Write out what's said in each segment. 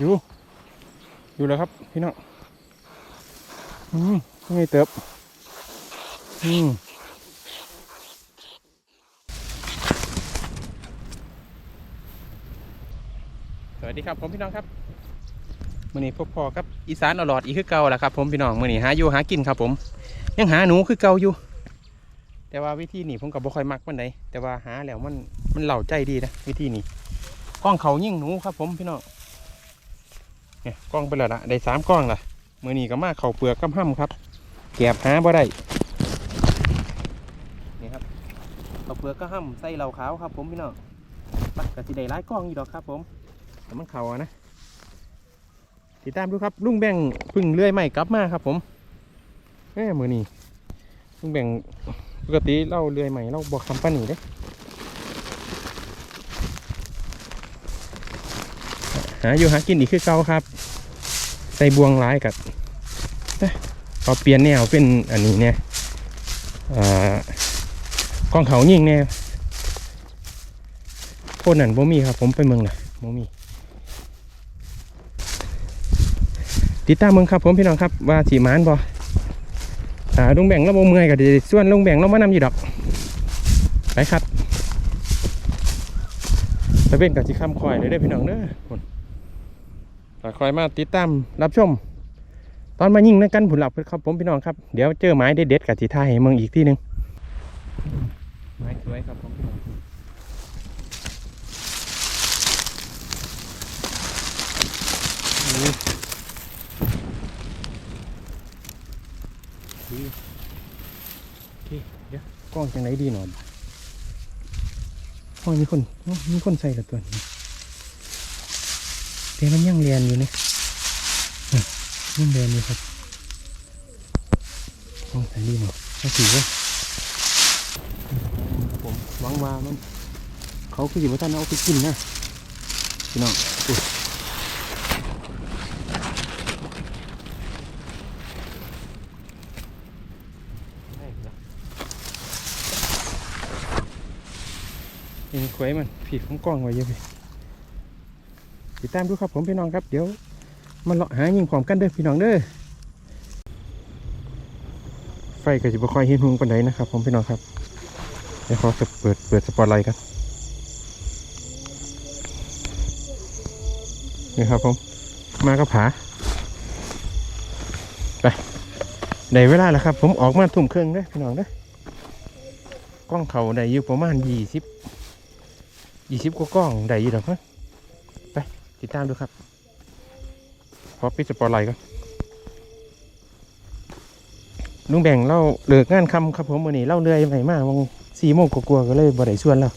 อยู่ อยู่แล้วครับพี่น้องอืมไงเติบอืมสวัสดีครับผมพี่น้องครับมื่อนี้พบพอครับอีสานอลอดอีกคือเก่าแหละครับ ผมพี่น้องมื่อนี้หาอยู่หากินครับ ผม ยังหาหนูคือเก่าอยู่ แต่ว่าวิธีนี้ผมกับบ่ค่อยมักมันไหนแต่ว่าหาแล้วมันมันเหล่าใจดีนะวิธีนี้กล้องเขายิ่งหนูครับ ผมพี่น้อง เนี่ยกล้องไปแล้วละได้สามกล้องละมื่อนี้ก็มาเข่าเปลือกกับห้ำครับแกบหาบ่ได้นี่ครับเข่าเปลือกก็ห้ำใส่เหล่าขาวครับ ผมพี่น้องบักกะสิได้หลายกล้องอยู่ดอกครับ ผมแต่มันเข่านะติดตามดูครับลุงแบ่งพึ่งเลื่อยใหม่กลับมาครับ ผมแม่มือนี้ลุงแบ่งปกติเราเลื่อยใหม่เราบอกคำป้าหนีเด้หาอยู่หากินอีกคือเก่าครับ ใส่บวงร้ายกับเอ้ยพอเปลี่ยนแนวเป็นอันนี้เนี่ยอ่ากองเขายิงเนี่ยโคนนั่นบ่มีครับ ผมไปเมืองน่ะบ่มี ติดตามเมืองครับ ผมพี่น้องครับว่าสีมานบ่อ่าลุงแบ่งเราบ่เมื่อยก็ดีส่วนลุงแบ่งเรามานำอยู่ดอกไปครับไปเป็นกับสิคำคอยเลยเด้พี่น้องเด้อพุ่น ก็คอยมาติดตามรับชม ตอนมายิงในกันผุนหลับครับผมพี่น้องครับ เดี๋ยวเจอไม้เด็ดๆกับสีท่ายให้เมืองอีกที่หนึ่งไม้สวยครับผมพี่น้องนี่ดีเดี๋ยวกล้องจังไหนดีหน่อยกล้อมีคนมีคนใส่ละตัวนี้ เดี๋ยวมันยังเรียนอยู่เนี่ยังเรียนอยู่ครับกล้องใส่ดีหน่อยก็ถือว่าผมหวังว่ามัน เขาคือสิว่าท่านเอาไปกินนะพี่น้องอุ๊ยได้ครับยังควยมันผีของกล้องไว้เยอะพี่ ติดตามดูครับผมพี่น้องครับเดี๋ยวมาเลาะหายิงพร้อมกันเด้อพี่น้องเด้อไฟก็จะบ่ค่อยเห็นหงปานใดนะครับ ผมพี่น้องครับเดี๋ยวขอจะเปิดเปิดสปอตไลท์กันนี่ครับผมมาก็ผาไปได้เวลาแล้วครับ ผมออกมาทุ่มเครึ่องเด้อพี่น้องเด้อกล้องเขาได้อยู่ประมาณยี่สิบยี่สิบกว่ากล้องได้อยู่ดอกมั้ง ติดตามดูครับพอปิดสปอร์ไลท์ก่อนลุงแบ่งเล่าเลิกงานคำครับผมวันนี้เล่าเรื่อยใหม่มากวงสี่โมงกลัวก็เลยบ่ได้ชวนแล้ว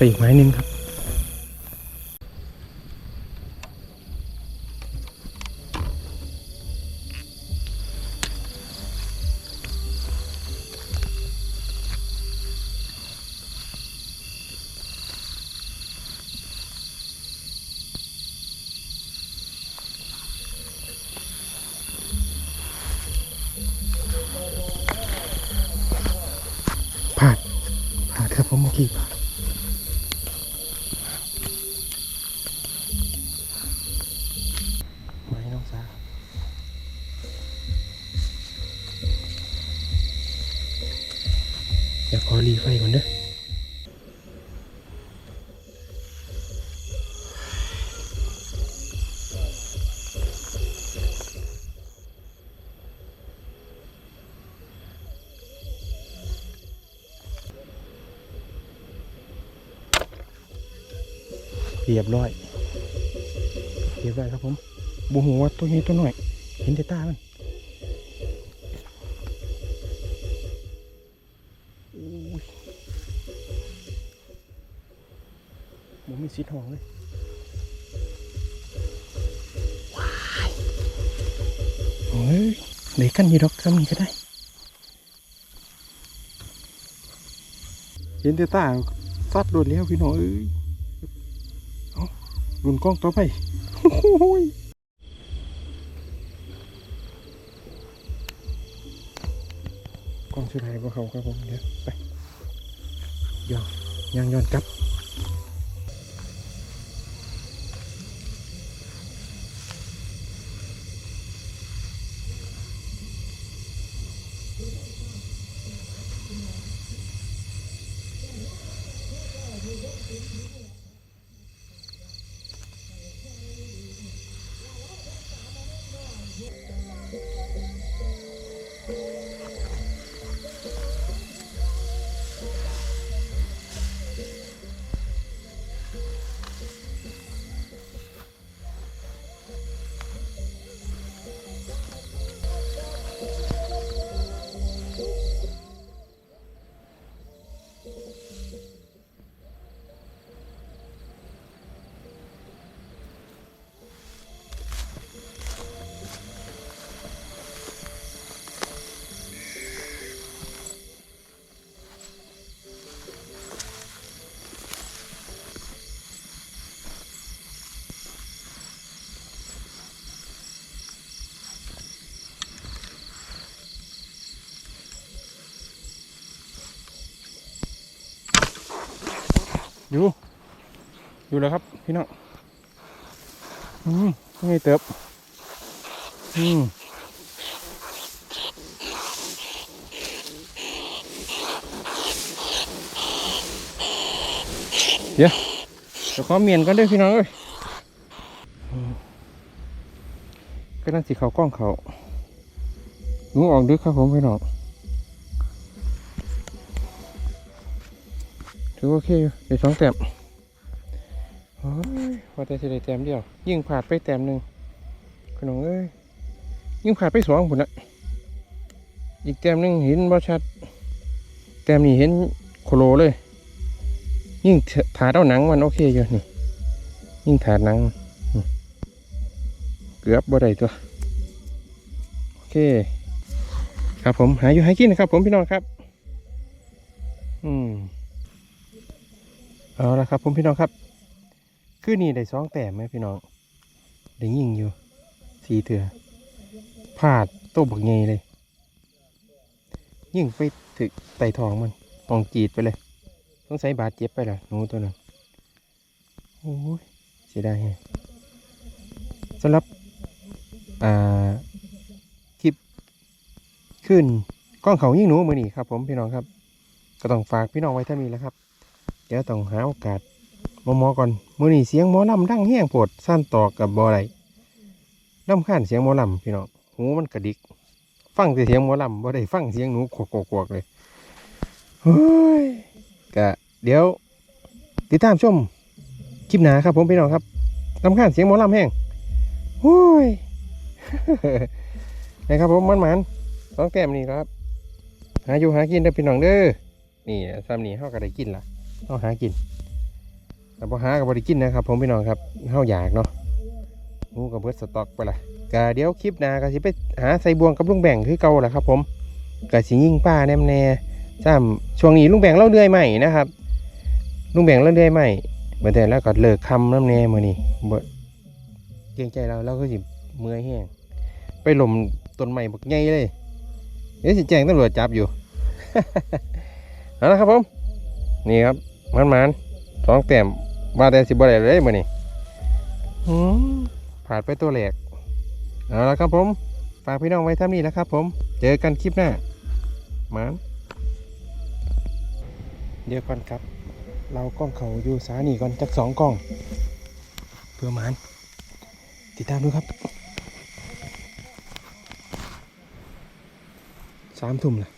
ปอีกไม้หนึงครับ ผมเมื่อกี้ผ่านไม้น้องสาวเดี๋ยวขอรีไฟก่อนเด้อ เรียบร้อยเรียบร้อยครับผมบูหัวตัวนี้ตัวหน่อย เห็นแต่ตามันโอ้ยมมีสีทองเลยเฮ้ยเดี๋ยวนยีดอกก็มีก็ได้ เห็นแต่ตาสัดโดดแล้วพี่น้องเอ้ย ลุนกล้องต่อไปกล้องสุดท้ายพวกเขาครับผมเดี๋ยวไปย้อนยังย้อนกลับ อยู่ อยู่แล้วครับพี่น้องอืมไงเติบอืมเดี๋ยวเดี๋ยวขอเมียนก่อนด้วยพี่น้องเอ้ยก็น่าสิเขากล้องเขาหนูออกดึกครับผมพี่น้อง ถือว่าโอเคอยู่ได้สองแต้มโอ้ยว่าแต่สิได้แต้มเดียว ยิ่งผ่านไปแต้มหนึ่งขนมเอ้ยยิ่งผ่านไปสองผุนละอีกแต้มหนึ่งเห็นบ่ชัด แต้มนี้เห็นโคโลเลย ยิ่งถาดเอาหนังมันโอเคอยู่นี่ ยิ่งถาดหนัง เกือบบ่ได้ตัว โอเค ครับผมหาอยู่หากินนะครับผมพี่น้องครับ อืม เอาละครับผมพี่น้องครับ คือนี่ได้สองแต้มไหมพี่น้องได้ยิงอยู่สีเถื่อพลาดโต๊ะบักเงยเลย ยิงไปถึกไต่ทองมันทองจีดไปเลย ต้องใส่บาดเจ็บไปละหนูตัวนั้นโอ้ยเสียดายแฮะสำหรับอ่าคลิปขึ้นกล้องเขายิ่งหนูมือนี่ครับ ผมพี่น้องครับ ก็ต้องฝากพี่น้องไว้เท่านี้แล้วครับ เดี๋ยวต้องหาโอกาสหมอหมอก่อนมือนี่เสียงหมอลำดังแห้งปวดสั้นต่อกับบอไรลำข้านเสียงหมอลำพี่น้องหูมันกระดิก ฟังแต่เสียงหมอลำบ่ได้ฟังเสียงหนูขวกขวกๆเลยเฮ้ยกะเดี๋ยว ติดตามชมคลิปหนาครับผมพี่น้องครับลำข้านเสียงหมอลำแห้งโอ้ยนะครับผมมันหมันๆสองแก้มนี่ครับ หาอยู่หากินเด้อพี่น้องเด้อนี่ซ้ำนี่เฮาก็ได้กินละ เฮาหากินแต่พอหากับบริกินนะครับ ผมพี่น้องครับเฮาอยากเนาะงูกับเบิดสต็อกไปละกะเดี๋ยวคลิปหน้าก็สิไปหาใส่บวงกับลุงแบ่งคือเก่าแหละครับ ผมกะสิยิ่งป้าแนมแน่ซ้ำช่วงนี้ลุงแบ่งเล่าเดือยใหม่นะครับ ลุงแบ่งเล่าเดือยใหม่เมื่อแต่แล้วก็เลิกคำน้ำแน่มือนี่เกรงใจเราเราก็สิเมื่อยแห้งไปหล่มต้นใหม่บักใหญ่เลยเดี๋ยวสิแจ้งตำรวจจับอยู่เอาละครับผมนี่ครับ มันมันๆสองแต้มว่าแต่สิบอะไรเลยมือนี่อืมผ่านไปตัวแหลกเอาละครับผม ฝากพี่น้องไว้เท่านี้แล้วครับผม เจอกันคลิปหน้ามันเดี๋ยวก่อนครับ เรากล้องเขาอยู่สานีก่อนจักสองกล้อง เพื่อมันติดตามดูครับสามทุ่มละขอบนไฟลง